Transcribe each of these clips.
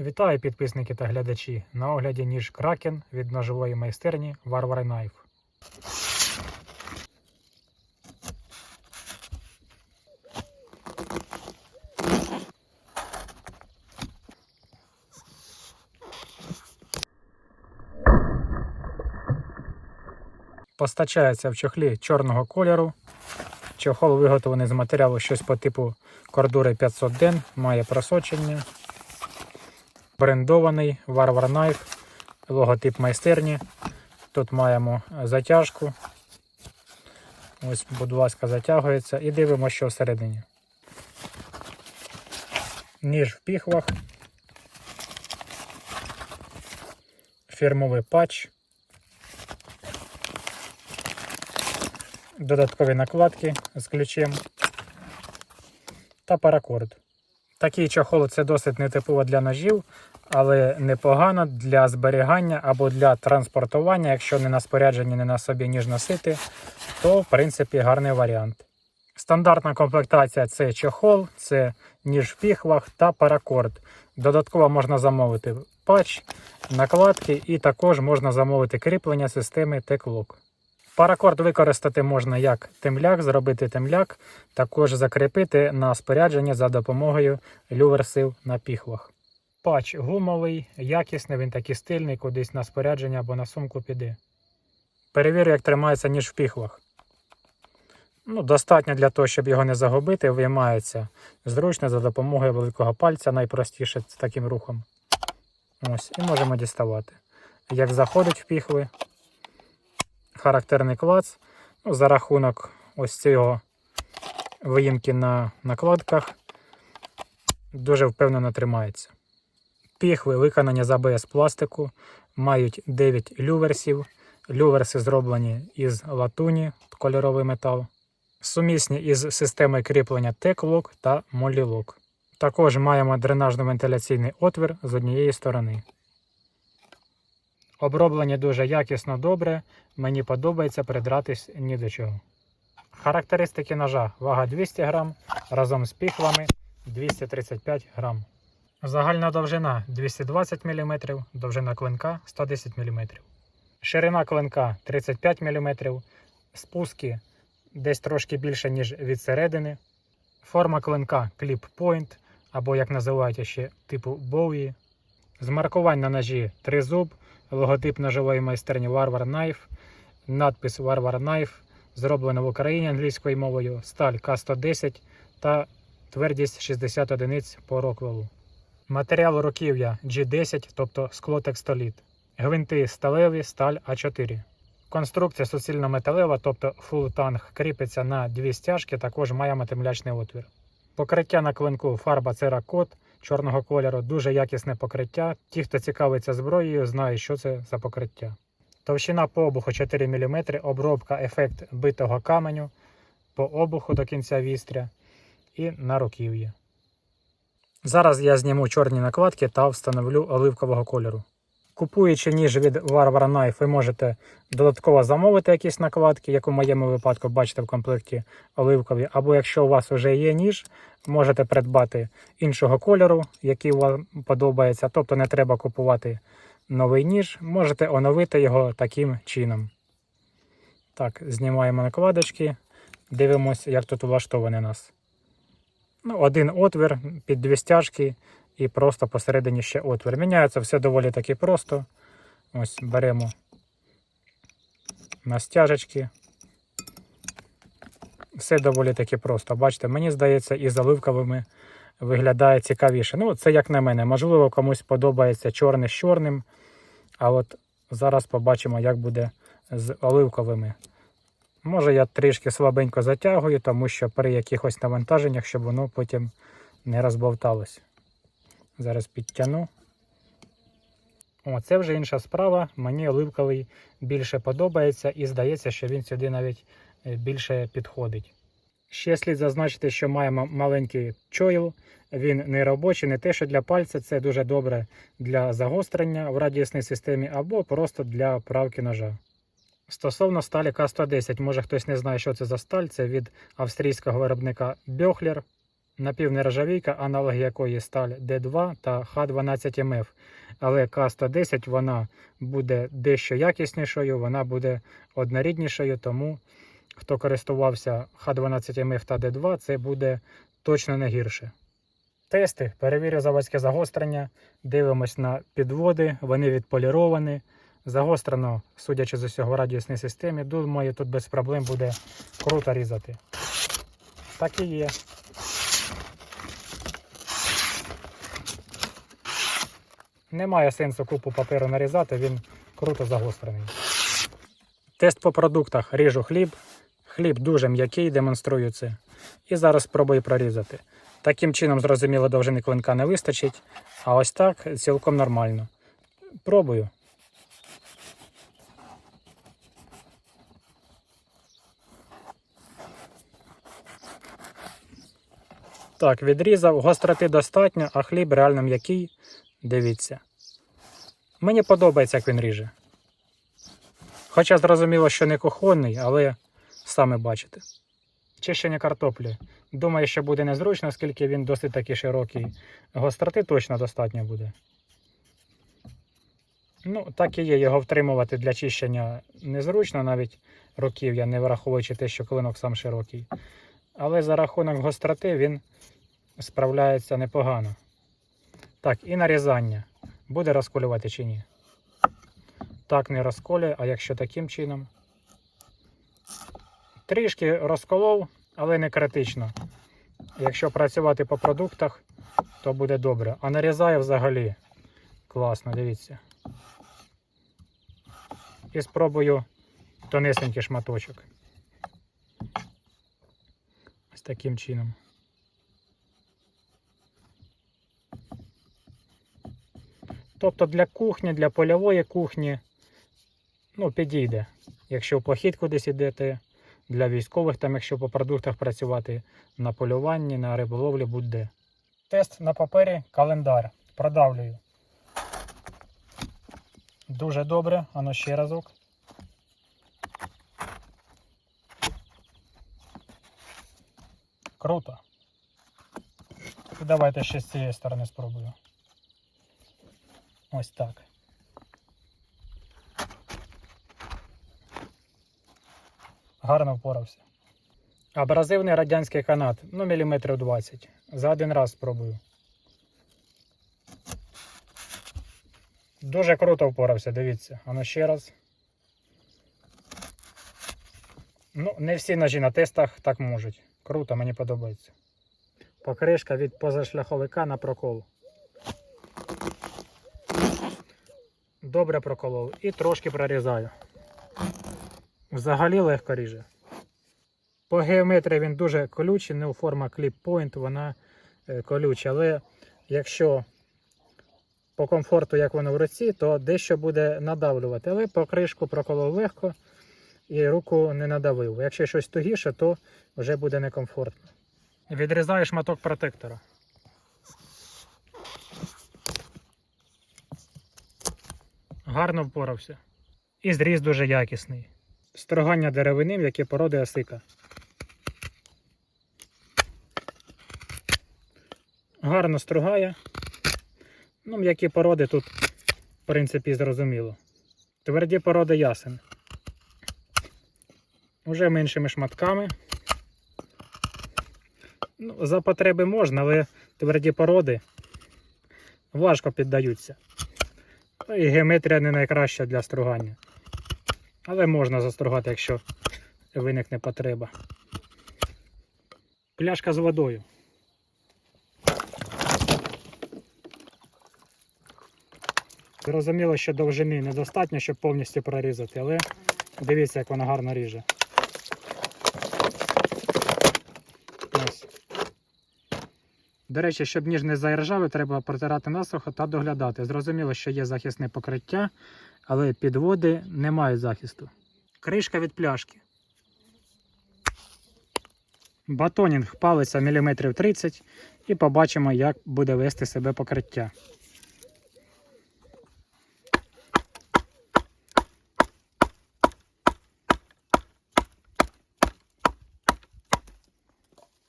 Вітаю підписники та глядачі. На огляді ніж Кракен від ножової майстерні Warware Knife. Постачається в чохлі чорного кольору. Чохол виготовлений з матеріалу щось по типу кордури 500 ден, має просочення брендований Warware Knife, логотип майстерні. Тут маємо затяжку. Ось, будь ласка, затягується і дивимося, що всередині. Ніж в піхвах. Фірмовий патч. Додаткові накладки з ключем та паракорд. Такий чохол це досить нетипово для ножів, але непогано для зберігання або для транспортування, якщо не на спорядженні, не на собі ніж носити, то в принципі гарний варіант. Стандартна комплектація це чохол, це ніж в піхвах та паракорд. Додатково можна замовити патч, накладки і також можна замовити кріплення системи T-Clock. Паракорд використати можна як темляк, зробити темляк, також закріпити на спорядження за допомогою люверсів на піхвах. Патч гумовий, якісний, він такий стильний, кудись на спорядження або на сумку піде. Перевірю, як тримається ніж в піхвах. Ну, достатньо для того, щоб його не загубити, виймається зручно за допомогою великого пальця, найпростіше з таким рухом. Ось, і можемо діставати. Як заходить в піхви, характерний клац. Ну, за рахунок ось цього виїмки на накладках дуже впевнено тримається. Піхви виконані з АБС пластику, мають 9 люверсів. Люверси зроблені із латуні, кольоровий метал, сумісні із системою кріплення T-Lock та Molly-Lock. Також маємо дренажно-вентиляційний отвір з однієї сторони. Оброблені дуже якісно добре. Мені подобається придратись ні до чого. Характеристики ножа: вага 200 грам, разом з піхвами 235 грам. Загальна довжина 220 мм, довжина клинка 110 мм. Ширина клинка 35 мм, спуски десь трошки більше, ніж від середини. Форма клинка Clip Point, або, як називають ще, типу Bowie. З маркувань на ножі тризуб, логотип ножової майстерні Warware Knife, надпис Warware Knife, зроблено в Україні англійською мовою, сталь К110 та твердість 60 одиниць по роквелу. Матеріал руків'я G10, тобто склотекстоліт. Гвинти сталеві, сталь А4. Конструкція суцільно-металева, тобто full танг, кріпиться на дві стяжки, також має матемлячний отвір. Покриття на клинку фарба церакот чорного кольору, дуже якісне покриття. Ті, хто цікавиться зброєю, знають, що це за покриття. Товщина по обуху 4 мм, обробка ефект битого каменю по обуху до кінця вістря і на руків'ї. Зараз я зніму чорні накладки та встановлю оливкового кольору. Купуючи ніж від Warware Knife, ви можете додатково замовити якісь накладки, як у моєму випадку, бачите в комплекті оливкові. Або якщо у вас вже є ніж, можете придбати іншого кольору, який вам подобається. Тобто не треба купувати новий ніж, можете оновити його таким чином. Так, знімаємо накладочки, дивимося, як тут влаштований у нас. Ну, Один отвір під дві стяжки і просто посередині ще отвір. Міняється все доволі таки просто. Ось беремо на стяжечки. Все доволі таки просто. Бачите, мені здається, і з оливковими виглядає цікавіше. Ну, це як на мене. Можливо, комусь подобається чорне з чорним. А от зараз побачимо, як буде з оливковими. Може, я трішки слабенько затягую, тому що при якихось навантаженнях, щоб воно потім не розбовталось. Зараз підтягну. О, це вже інша справа. Мені оливковий більше подобається і здається, що він сюди навіть е, більше підходить. Ще слід зазначити, що маємо маленький чойл. Він не робочий, не те, що для пальця, це дуже добре для загострення в радіусній системі або просто для правки ножа. Стосовно сталі К110, може хтось не знає, що це за сталь. Це від австрійського виробника Бьохлер. Напівнержавійка, аналог якої сталь D2 та Х12МФ. Але К110 вона буде дещо якіснішою, вона буде одноріднішою, тому хто користувався Х12МФ та D2, це буде точно не гірше. Тести, перевірю заводське загострення, дивимось на підводи, вони відполіровані. Загострено, судячи з усього в радіусній системі, думаю, тут без проблем буде круто різати. Так і є. Немає сенсу купу паперу нарізати, він круто загострений. Тест по продуктах. Ріжу хліб. Хліб дуже м'який, демонструю це. І зараз спробую прорізати. Таким чином, зрозуміло, довжини клинка не вистачить, а ось так цілком нормально. Пробую. Так, відрізав, гостроти достатньо, а хліб реально м'який. Дивіться. Мені подобається, як він ріже. Хоча зрозуміло, що не кухонний, але саме бачите. Чищення картоплі. Думаю, що буде незручно, оскільки він досить таки широкий. Гостроти точно достатньо буде. Ну, так і є, його втримувати для чищення незручно, навіть руків'я, не враховуючи те, що клинок сам широкий. Але за рахунок гостроти він справляється непогано. Так, і нарізання. Буде розколювати чи ні? Так, не розколює, а якщо таким чином. Трішки розколов, але не критично. Якщо працювати по продуктах, то буде добре. А нарізає взагалі класно, дивіться. І спробую тонесенький шматочок. Ось таким чином. Тобто для кухні, для польової кухні, ну, підійде. Якщо в похід кудись йдете, для військових, там, якщо по продуктах працювати на полюванні, на риболовлі, будь-де. Тест на папері, календар. Продавлюю. Дуже добре, ану ще разок. Круто. Давайте ще з цієї сторони спробую. Ось так. Гарно впорався. Абразивний радянський канат, ну міліметрів 20. За один раз спробую. Дуже круто впорався, дивіться. Ану ще раз. Ну, не всі ножі на тестах так можуть. Круто, мені подобається. Покришка від позашляховика на прокол. Добре проколов і трошки прорізаю. Взагалі легко ріже. По геометрії він дуже колючий, не у форма Point, вона е, колюча. Але якщо по комфорту, як воно в руці, то дещо буде надавлювати. Але по кришку проколов легко і руку не надавив. Якщо щось тугіше, то вже буде некомфортно. Відрізаю шматок протектора. Гарно впорався. І зріз дуже якісний. Строгання деревини, в які породи осика. Гарно стругає. Ну, м'які породи тут, в принципі, зрозуміло. Тверді породи ясен. Уже меншими шматками. Ну, за потреби можна, але тверді породи важко піддаються. І геометрія не найкраща для стругання. Але можна застругати, якщо виникне потреба. Пляшка з водою. Зрозуміло, що довжини недостатньо, щоб повністю прорізати, але дивіться, як вона гарно ріже. Ось. До речі, щоб ніж не заіржавив, треба протирати насухо та доглядати. Зрозуміло, що є захисне покриття, але підводи не мають захисту. Кришка від пляшки. Батонінг палиться міліметрів 30 і побачимо, як буде вести себе покриття.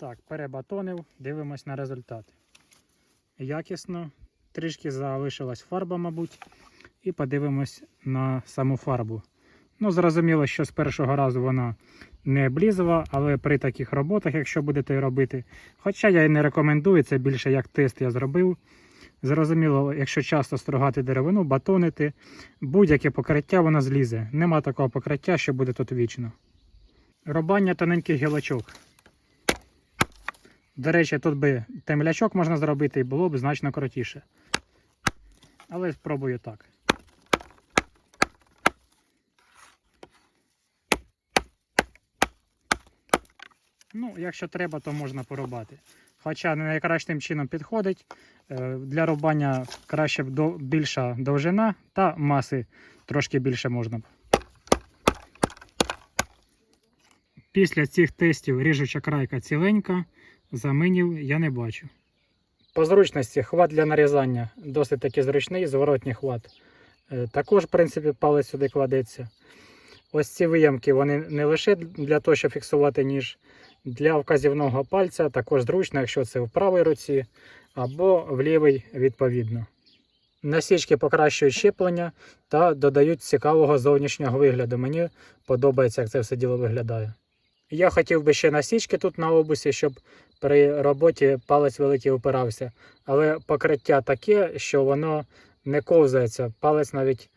Так, перебатонив, дивимось на результат. Якісно, трішки залишилась фарба, мабуть, і подивимось на саму фарбу. Ну, зрозуміло, що з першого разу вона не облізова, але при таких роботах, якщо будете робити, хоча я і не рекомендую, це більше як тест я зробив. Зрозуміло, якщо часто строгати деревину, батонити, будь-яке покриття воно злізе. Нема такого покриття, що буде тут вічно. Рубання тоненьких гілочок. До речі, тут би темлячок можна зробити і було б значно крутіше. Але спробую так. Ну, якщо треба, то можна порубати. Хоча не найкращим чином підходить. Е, Для рубання краще б більша довжина та маси трошки більше можна б. Після цих тестів ріжуча крайка ціленька, заминів я не бачу. По зручності хват для нарізання досить таки зручний, зворотній хват. Е, Також, в принципі, палець сюди кладеться. Ось ці виямки вони не лише для того, щоб фіксувати ніж. Для вказівного пальця також зручно, якщо це в правій руці або в лівій відповідно. Насічки покращують щеплення та додають цікавого зовнішнього вигляду. Мені подобається, як це все діло виглядає. Я хотів би ще насічки тут на обусі, щоб при роботі палець великий опирався. Але покриття таке, що воно не ковзається. Палець навіть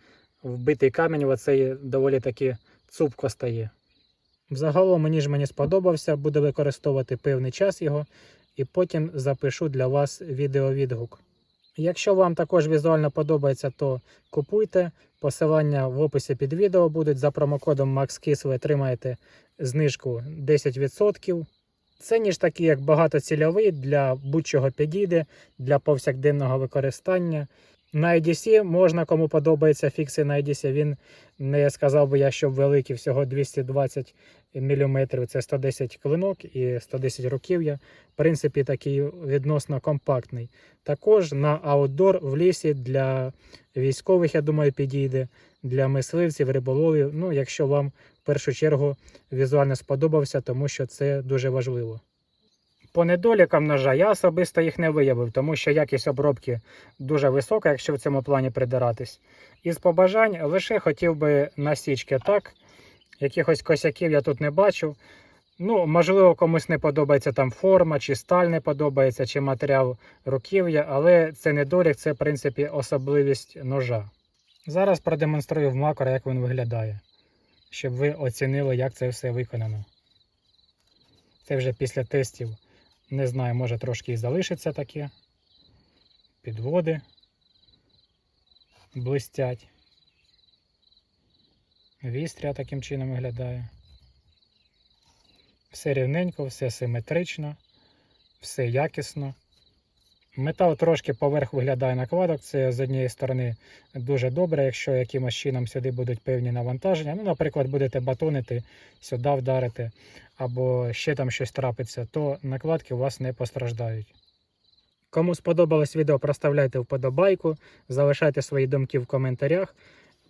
вбитий камінь, оцей доволі таки цупко стає. Взагалом мені ж мені сподобався, буду використовувати певний час його і потім запишу для вас відеовідгук. Якщо вам також візуально подобається, то купуйте. Посилання в описі під відео будуть. За промокодом MaxKiss ви отримаєте знижку 10%. Це ніж такий, як багатоцільовий, для будь-чого підійде, для повсякденного використання. На IDC можна, кому подобається фікси на IDC, він не сказав би я, що великий, всього 220 мм, це 110 клинок і 110 руків'я. В принципі, такий відносно компактний. Також на аутдор в лісі для військових, я думаю, підійде, для мисливців, риболовів. Ну, якщо вам першу чергу візуально сподобався, тому що це дуже важливо. По недолікам ножа я особисто їх не виявив, тому що якість обробки дуже висока, якщо в цьому плані придиратись. Із побажань лише хотів би насічки так. Якихось косяків я тут не бачу. Ну, можливо, комусь не подобається там форма, чи сталь не подобається, чи матеріал руків'я, але це недолік, це в принципі особливість ножа. Зараз продемонструю в макро, як він виглядає, щоб ви оцінили, як це все виконано. Це вже після тестів. Не знаю, може трошки і залишиться таке. Підводи блистять. Вістря таким чином виглядає. Все рівненько, все симетрично, все якісно. Метал трошки поверх виглядає накладок. Це з однієї сторони дуже добре, якщо якимось чином сюди будуть певні навантаження. Ну, наприклад, будете батонити, сюди вдарити, або ще там щось трапиться, то накладки у вас не постраждають. Кому сподобалось відео, проставляйте вподобайку, залишайте свої думки в коментарях.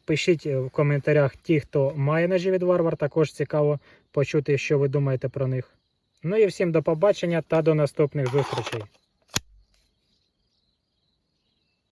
Пишіть в коментарях ті, хто має ножі від варвар, також цікаво почути, що ви думаєте про них. Ну і всім до побачення та до наступних зустрічей.